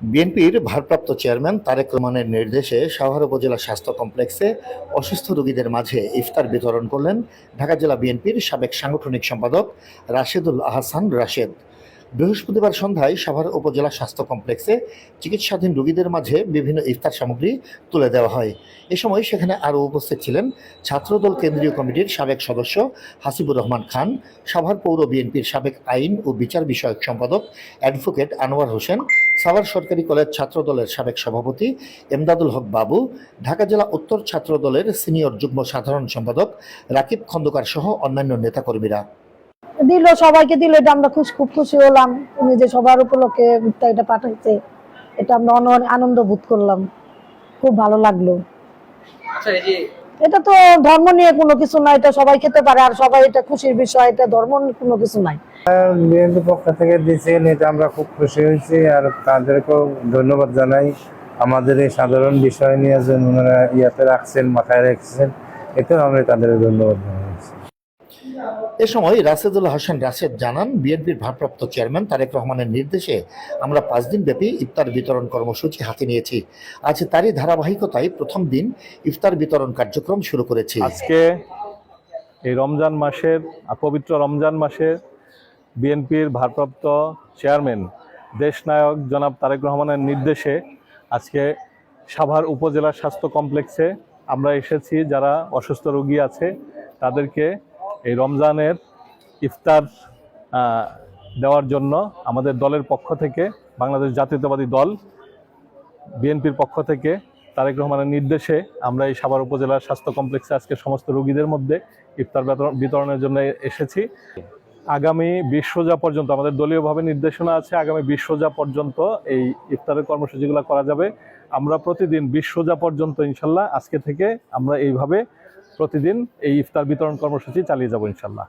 বিএনপির ভারপ্রাপ্ত চেয়ারম্যান তারেক রহমানের নির্দেশে সাভার উপজেলা স্বাস্থ্য কমপ্লেক্সে অসুস্থ রোগীদের মাঝে ইফতার বিতরণ করলেন ঢাকা জেলা বিএনপির সাবেক সাংগঠনিক সম্পাদক রাশেদুল আহসান রাশেদ। বৃহস্পতিবার সন্ধ্যায় সাভার উপজেলা স্বাস্থ্য কমপ্লেক্সে চিকিৎসাধীন রোগীদের মাঝে বিভিন্ন ইফতার সামগ্রী তুলে দেওয়া হয়। এ সময় সেখানে আরও উপস্থিত ছিলেন ছাত্রদল কেন্দ্রীয় কমিটির সাবেক সদস্য হাসিবুর রহমান খান, সাভার পৌর বিএনপির সাবেক আইন ও বিচার বিষয়ক সম্পাদক অ্যাডভোকেট আনোয়ার হোসেন, সাভার সরকারি কলেজ ছাত্রদলের সাবেক সভাপতি এমদাদুল হক বাবু, ঢাকা জেলা উত্তর ছাত্রদলের সিনিয়র যুগ্ম সাধারণ সম্পাদক রাকিব খন্দকার সহ অন্যান্য নেতাকর্মীরা। দিল সবাইকে দিল এটা আমরা খুশ খুব খুশি হলাম। উনি যে সবার উপলক্ষে এটা এটা পাঠাইছে এটা আমরা অনেক আনন্দ বোধ করলাম। খুব ভালো লাগল। আচ্ছা এই যে এটা তো ধর্ম নিয়ে কোনো কিছু নাই এটা সবাই খেতে পারে আর সবাই এটা খুশির বিষয় এটা ধর্ম নিয়ে কোনো কিছু নাই। বিএনপি পক্ষ থেকে দিয়েছেন এটা আমরা খুব খুশি হয়েছি আর তাদেরকেও ধন্যবাদ জানাই। আমাদের এই সাধারণ বিষয় নিয়ে যে ওনারা ইয়াতে রাখছেন মাথায় রাখছেন এতেও আমরা তাদের ধন্যবাদ জানাচ্ছি এ সময় রাশেদুল হাসান রাশেদ জানান, বিএনপির ভারপ্রাপ্ত চেয়ারম্যান তারেক রহমানের নির্দেশে আমরা পাঁচ দিন ব্যাপী ইফতার বিতরণ কর্মসূচি হাতে নিয়েছি। আজ তারই ধারাবাহিকতায় প্রথম দিন ইফতার বিতরণ কার্যক্রম শুরু করেছি। আজকে এই রমজান মাসের, পবিত্র রমজান মাসে বিএনপির ভারপ্রাপ্ত চেয়ারম্যান, দেশনায়ক জনাব তারেক রহমানের নির্দেশে আজকে সাভার উপজেলা স্বাস্থ্য কমপ্লেক্সে আমরা এসেছি। যারা অসুস্থ রোগী আছে, তাদেরকে এই রমজানের ইফতার দেওয়ার জন্য আমাদের দলের পক্ষ থেকে, বাংলাদেশ জাতীয়তাবাদী দল, বিএনপির পক্ষ থেকে তারেক রহমানের নির্দেশে আমরা এই সাভার উপজেলার স্বাস্থ্য কমপ্লেক্সে আজকে সমস্ত রোগীদের মধ্যে ইফতার বিতরণের জন্য এসেছি। আগামী বিশ রোজা পর্যন্ত আমাদের দলীয়ভাবে নির্দেশনা আছে, আগামী বিশ রোজা পর্যন্ত এই ইফতারের কর্মসূচিগুলো করা যাবে। আমরা প্রতিদিন বিশ রোজা পর্যন্ত ইনশাল্লাহ আজকে থেকে আমরা এইভাবে প্রতিদিন এই ইফতার বিতরণ কর্মসূচি চালিয়ে যাব ইনশাল্লাহ।